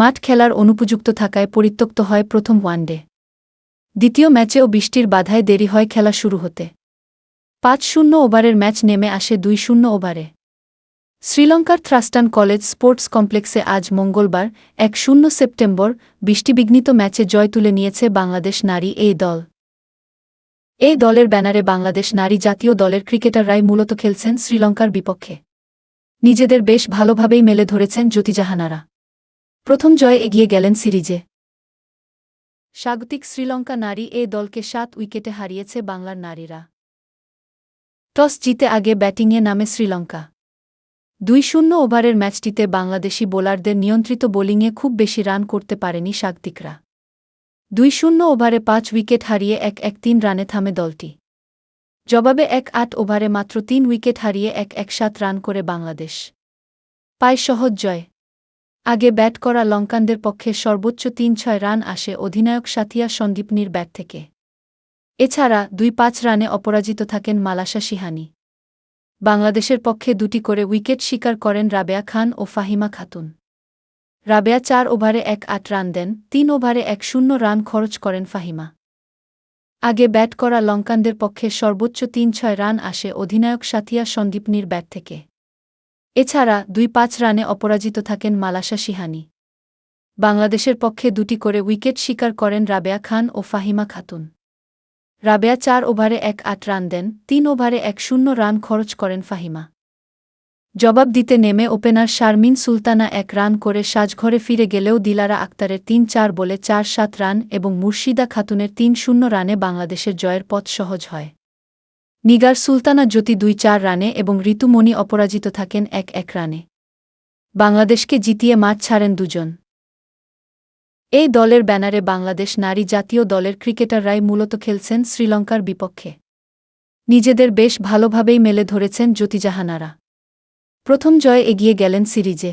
মাঠ খেলার অনুপযুক্ত থাকায় পরিত্যক্ত হয় প্রথম ওয়ানডে। দ্বিতীয় ম্যাচেও বৃষ্টির বাধায় দেরি হয় খেলা শুরু হতে। পাঁচ শূন্য ওভারের ম্যাচ নেমে আসে দুই শূন্য ওভারে। শ্রীলঙ্কার থ্রাস্টান কলেজ স্পোর্টস কমপ্লেক্সে আজ মঙ্গলবার, এক শূন্য সেপ্টেম্বর, বৃষ্টিবিঘ্নিত ম্যাচে জয় তুলে নিয়েছে বাংলাদেশ নারী এই দল। এই দলের ব্যানারে বাংলাদেশ নারী জাতীয় দলের ক্রিকেটাররাই মূলত খেলছেন শ্রীলঙ্কার বিপক্ষে। নিজেদের বেশ ভালোভাবেই মেলে ধরেছেন জ্যোতিজাহানারা। প্রথম জয়ে এগিয়ে গেলেন সিরিজে। স্বাগতিক শ্রীলঙ্কা নারী এ দলকে সাত উইকেটে হারিয়েছে বাংলার নারীরা। টস জিতে আগে ব্যাটিংয়ে নামে শ্রীলঙ্কা। দুই শূন্য ওভারের ম্যাচটিতে বাংলাদেশি বোলারদের নিয়ন্ত্রিত বোলিংয়ে খুব বেশি রান করতে পারেনি স্বাগতিকরা। দুই শূন্য ওভারে পাঁচ উইকেট হারিয়ে এক এক তিন রানে থামে দলটি। জবাবে এক আট ওভারে মাত্র তিন উইকেট হারিয়ে এক এক সাত রান করে বাংলাদেশ। পায় সহজ জয়। আগে ব্যাট করা লঙ্কানদের পক্ষে সর্বোচ্চ তিন ছয় রান আসে অধিনায়ক সাথিয়া সন্দীপনির ব্যাট থেকে। এছাড়া দুই পাঁচ রানে অপরাজিত থাকেন মালাসা সিহানি বাংলাদেশের পক্ষে দুটি করে উইকেট শিকার করেন রাবেয়া খান ও ফাহিমা খাতুন। রাবেয়া চার ওভারে এক আট রান দেন, তিন ওভারে এক শূন্য রান খরচ করেন ফাহিমা। আগে ব্যাট করা লঙ্কানদের পক্ষে সর্বোচ্চ তিন ছয় রান আসে অধিনায়ক সাথিয়া সন্দীপনির ব্যাট থেকে। এছাড়া দুই পাঁচ রানে অপরাজিত থাকেন মালাসা সিহানি বাংলাদেশের পক্ষে দুটি করে উইকেট শিকার করেন রাবেয়া খান ও ফাহিমা খাতুন। রাবেয়া চার ওভারে এক আট রান দেন, তিন ওভারে এক শূন্য রান খরচ করেন ফাহিমা। জবাব দিতে নেমে ওপেনার শারমিন সুলতানা এক রান করে সাজঘরে ফিরে গেলেও দিলারা আক্তারের তিন চার বলে চার সাত রান এবং মুর্শিদা খাতুনের তিন শূন্য রানে বাংলাদেশের জয়ের পথ সহজ হয়। নিগার সুলতানা জ্যোতি দুই চার রানে এবং ঋতুমণি অপরাজিত থাকেন এক এক রানে। বাংলাদেশকে জিতিয়ে মাঠ ছাড়েন দুজন। এই দলের ব্যানারে বাংলাদেশ নারী জাতীয় দলের ক্রিকেটাররাই মূলত খেলছেন শ্রীলঙ্কার বিপক্ষে। নিজেদের বেশ ভালোভাবেই মেলে ধরেছেন জ্যোতিজাহানারা। প্রথম জয়ে এগিয়ে গেলেন সিরিজে।